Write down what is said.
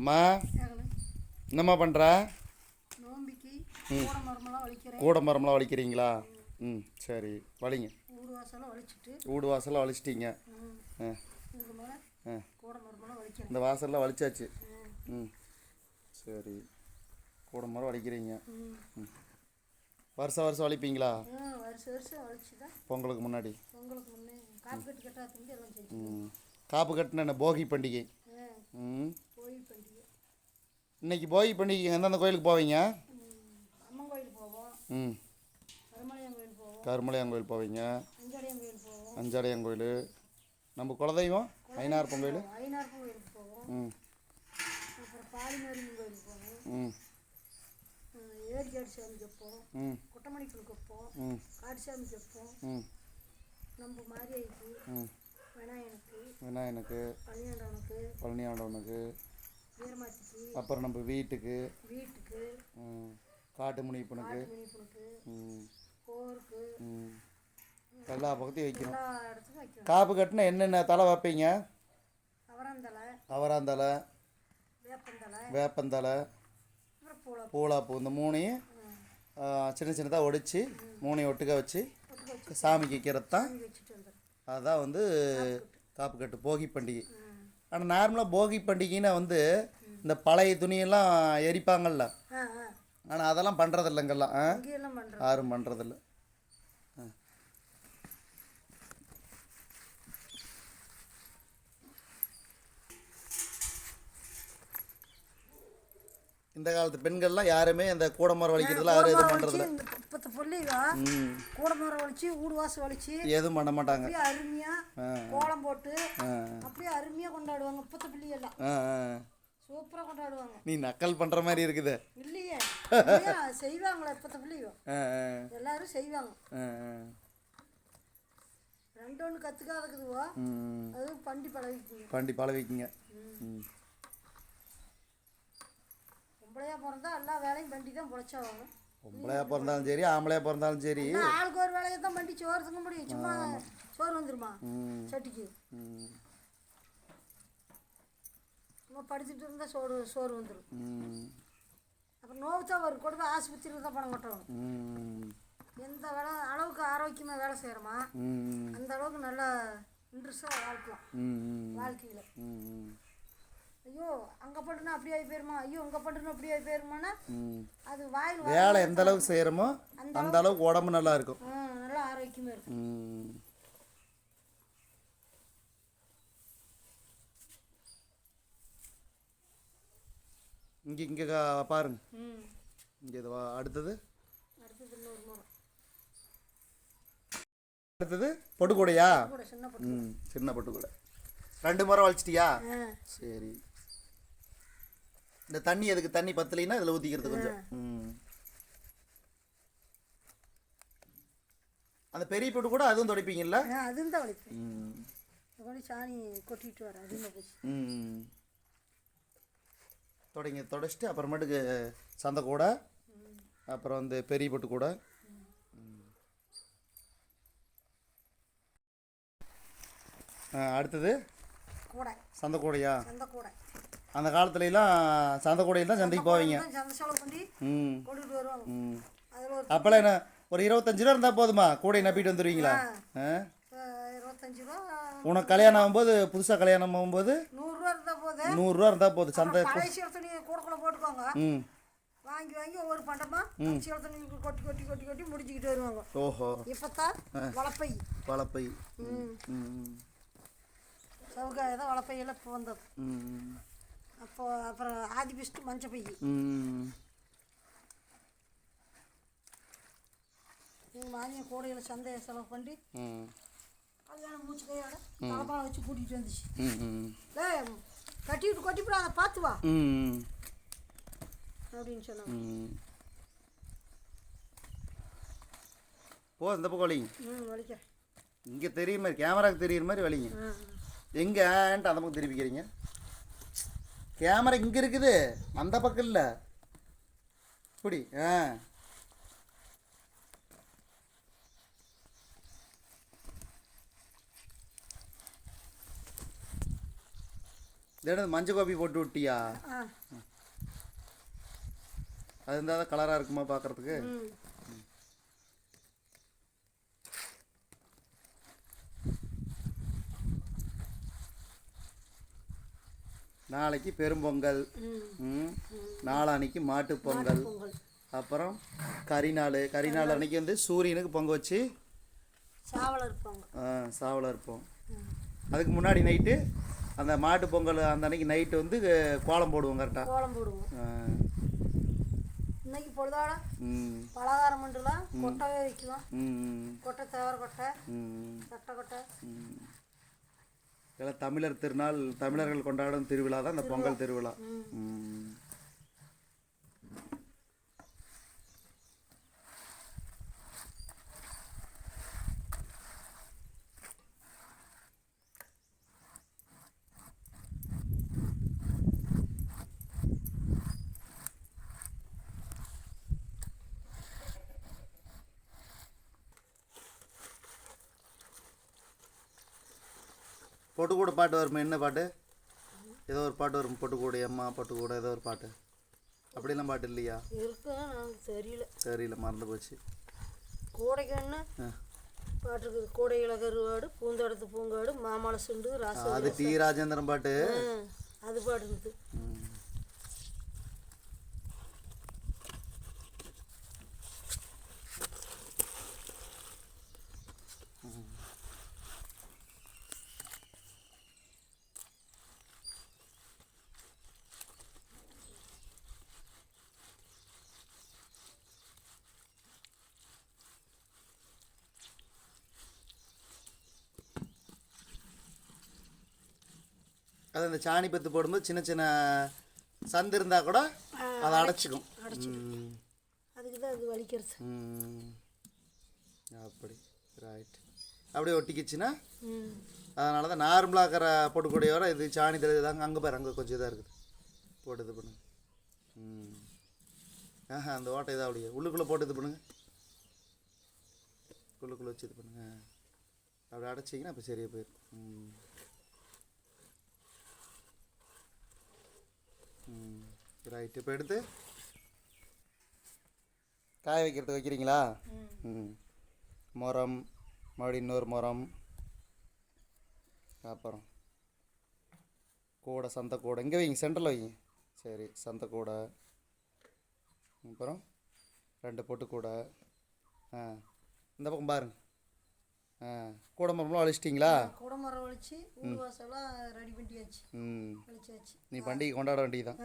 அம்மா என்னம்மா பண்ணுற கூட மரம்லாம் வலிக்கிறீங்களா? ம் சரி. வலிங்க. ஊடு வாசலாம் வீடு வாசல்லாம் வலிச்சிட்டிங்க. ஆ. ஆ. இந்த வாசல்லாம் வலிச்சாச்சு. ம், சரி. கூட மரம் வலிக்கிறீங்க. ம். வருஷம் வருஷம் வலிப்பீங்களா பொங்கலுக்கு முன்னாடி காப்பு கட்டின என்ன போகி பண்டிகை. ம். இன்னைக்கு போகி பண்டிகைக்கு எந்தெந்த கோயிலுக்கு போவீங்க? ம், அம்மன் கோயில் போவோம். ம். கருமலையான் கோயில் போவோம். கருமலையான் கோயில் போவீங்க. அஞ்சாடியான் கோயில் போவோம். அஞ்சாடையான் கோயில். நம்ம குலதெய்வம் ஐநார்ப்பன் கோயில். ஐநார்ப்பு கோயிலுக்கு போவோம். ம். அப்புறம் பாலிமரியம்மன் கோயிலுக்கு போவோம். ம். ம், ஏரிக்காடு ம். ம். ம். நம்ம மாரியாய்க்கு ம். விநாயகனுக்கு விநாயகனுக்கு பழனியாண்டவனுக்கு அப்புறம் நம்ம வீட்டுக்கு வீட்டுக்கு காட்டு முனிப்பனுக்கு எல்லா பக்கத்தையும் வைக்கணும். காப்பு கட்டினா என்னென்ன தலை வைப்பீங்க? அவரந்தலை வேப்பந்தலை பூலாப்பூ இந்த மூணையும் சின்ன சின்னதாக ஒடிச்சு மூணையும் ஒட்டுக்க வச்சு சாமிக்கு வைக்கிறது தான் அதான் வந்து காப்பு கட்டு. போகி பண்டிகை. ஆனால் நார்மலாக போகி பண்டிகைன்னா வந்து இந்த பழைய துணியெல்லாம் எரிப்பாங்கல்ல. ஆனால் அதெல்லாம் பண்ணுறதில்ல இங்கெல்லாம் ஆ யாரும் பண்ணுறதில்ல இந்த காலத்து பெண்கள்லாம் யாருமே இந்த கூடமரம் வலிக்கிறதுல யாரும் எதுவும் பண்ணுறதில்ல ம். கூட மரம் வலிச்சு ஊடு வாசம் வலிச்சு எதுவும் பண்ண மாட்டாங்க. அப்படியே அருமையாக ஆ. கோலம் போட்டு அப்படியே அருமையாக கொண்டாடுவாங்க முப்பத்து பிள்ளையெல்லாம் ஆ ஆ. சூப்பராக கொண்டாடுவாங்க. நீ நக்கல் பண்ணுற மாதிரி இருக்குது. இல்லையே? செய்வாங்களே இப்பத்த பிள்ளைங்க எல்லாரும் செய்வாங்க. ரெண்டு ஒன்று கற்றுக்காதக்குதுவோ ம். அதுவும் பண்டி பழகிக்குங்க. பண்டி பழவிக்குங்க ம். பொம்பளையா பிறந்தா எல்லா வேலையும் பண்டி தான் பொழைச்சாவாங்க பொம்பளையா பிறந்தாலும் சரி ஆம்பளையா பிறந்தாலும் சரி. ஆளுக்கு ஒரு வேலையை தான் பண்டி சோறு திங்க முடியும். சும்மா சோறு வந்துருமா? சட்டிக்கு. சும்மா படிச்சுட்டு இருந்தால் சோறு சோறு வந்துடும் அப்புறம் நோவு தான் வரும். போய் ஆஸ்பத்திரியில் தான் பணம் கட்டணும். எந்த வேலை அளவுக்கு ஆரோக்கியமாக வேலை செய்கிறோமா அந்த அளவுக்கு நல்லா இன்ட்ரெஸ்டாக வாழ்க்கலாம். வாழ்க்கையில். ஐயோ அங்கே பண்ணுனா அப்படியே போயிருமா? ஐயோ இங்கே பண்ணுனா அப்படியே போயிருமானா? அது வாயில் வேலை எந்த அளவுக்கு செய்கிறோமோ அந்த அளவுக்கு. உடம்பு நல்லா இருக்கும். நல்லா ஆரோக்கியமாக இருக்கும். இங்கே இங்கே பாருங்க. இங்கே இது அடுத்தது? அடுத்தது பொட்டுக்கூடையா? கூட சின்ன பொட்டுக்கூடை. ரெண்டு முறை வலிச்சிட்டியா? சரி. இந்த தண்ணி எதுக்கு தண்ணி பத்தலைன்னா இதில் ஊற்றிக்கிறது கொஞ்சம். அந்த பெரிய பொட்டு கூட அதுவும் துடைப்பீங்கல்ல? அதுவும் தான் கொண்டு சாணி கொட்டிட்டு வரேன் அதிகமாக போச்சு. ம் தொடங்கி தொடச்சிட்டு அப்புறமேட்டுக்கு சந்தை கூடை அப்புறம் வந்து பெரிய பொட்டு கூடை. அடுத்தது? கூடை. சந்தை கூடையா? சந்தை கூடை. அந்த காலத்துலலாம் சந்தை கூடையில் தான் சந்தைக்கு போவீங்க. ம். ம். அப்போல்லாம் என்ன ஒரு இருபத்தஞ்சு ரூபா இருந்தால் போதுமா? கூடை நப்பிட்டு வந்துடுவீங்களா ஆ. உனக்கு கல்யாணம் ஆகும்போது புதுசாக கல்யாணம் ஆகும்போது? நூறுரூவா இருந்தால் போது. நூறுரூவா இருந்தால் போதும் சந்தை ம். வாங்கி வாங்கி ஒவ்வொரு பண்டமா கொட்டி கொட்டி கொட்டி கொட்டி முடிச்சுக்கிட்டு வருவாங்க. ஓஹோ. இப்போத்தான் வளப்பை. வளப்பை. சவுகாய தான் வளப்பையெல்லாம் இப்போ வந்தது அப்போ அப்புறம் ஆதி பிஸ்ட்டு மஞ்சள் பை எங்கள் மாமியை கூடையில் சந்தையை செலவு பண்ணி கல்யாணம் மூச்சு கையோட தலைப்பாவை வச்சு கூட்டிகிட்டு வந்துச்சு. ஏய் கட்டிவிட்டு கொட்டிவிட அதை பார்த்து வா. அப்படின்னு சொன்னாங்க. போ இந்த பக்கம் வலிங்க. ம் வலிக்க இங்கே தெரியுற மாதிரி கேமராக்கு தெரியுற மாதிரி வலிங்க. எங்கே அந்த பக்கம் திருப்பிக்கிறீங்க கேமரா இங்கே இருக்குது. அந்த பக்கம் இல்லை. இப்படி ஆ. இதோட மஞ்சள் காப்பி போட்டு விட்டியா? அது இருந்தால் தான் கலராக இருக்குமா பார்க்குறதுக்கு நாளைக்கு பெரும்பொங்கல் ம். ம். நாளான்னைக்கு மாட்டுப் பொங்கல். பொங்கல். அப்புறம் கரிநாள். கரிநாள் அன்னைக்கு வந்து சூரியனுக்கு பொங்க வச்சு ஆ, சாவல இருப்போம். அதுக்கு முன்னாடி நைட்டு அந்த மாட்டு பொங்கல் அந்த அன்னைக்கு நைட்டு வந்து கோலம் போடுவோம் கரெக்டாக கோலம் போடுவோம். இன்னைக்கு பொழுதாட? பலகாரம் கொட்டவே வைக்கலாம் கொட்டை கொட்டை கொட்டை. இதெல்லாம் தமிழர் திருநாள் தமிழர்கள் கொண்டாடும் திருவிழா தான் இந்த பொங்கல் திருவிழா. பொட்டுக்கூட பாட்டு வருமே என்ன பாட்டு? ஏதோ ஒரு பாட்டு வரும் பொட்டுக்கூட அம்மா பொட்டுக்கூட ஏதோ ஒரு பாட்டு. அப்படிலாம் பாட்டு இல்லையா? தெரியல. தெரியல மறந்து போச்சு. கோடைக்கண்ணு ஆ. பாட்டு இருக்குது. கோடையில கருவாடு பூந்தோட்டத்து பூங்காடு மாமலை சுண்டு அது டி ராஜேந்திரன் பாட்டு. அது பாட்டு அது இந்த சாணி பத்து போடும்போது சின்ன சின்ன சந்து இருந்தால் கூட அதை அடைச்சிக்கும். அதுக்கு தான் அது வலிக்கிறது ம். அப்படி. ரைட் அப்படியே ஒட்டிக்கிச்சுன்னா அதனால தான் நார்மலாக இருக்கிற பொட்டுக்கூடியோட இது சாணி தெளிவு தாங்க அங்கே பாரு அங்கே கொஞ்சம் இதாக இருக்குது. போட்டு இது பண்ணுங்க. ம். ஆஹா அந்த ஓட்டை இதாக அப்படியே. உள்ளுக்குள்ளே போட்டு இது பண்ணுங்க. உள்ளுக்குள்ளே வச்சு இது பண்ணுங்க. அப்படி அடைச்சிங்கன்னா அப்போ சரியாக போயிடும் ம். ரைட் இப்போ எடுத்து. காய வைக்கிறதுக்கு வைக்கிறீங்களா? ம். முறம் மறுபடியும் இன்னொரு முறம் அப்புறம் கூடை சந்தை கூடை. இங்கே வைங்க சென்டரில் வைங்க. சரி சந்தை கூடை. அப்புறம் ரெண்டு பொட்டு கூடை ஆ. இந்த பக்கம் பாருங்க. ஆ கூடை மரம்லாம் அழிச்சிட்டிங்களா குடமரம் வலிச்சு ஊர் வாசலாம் ரெடி பண்ணியாச்சு நீ பண்டிகை கொண்டாட வேண்டியதுதான்.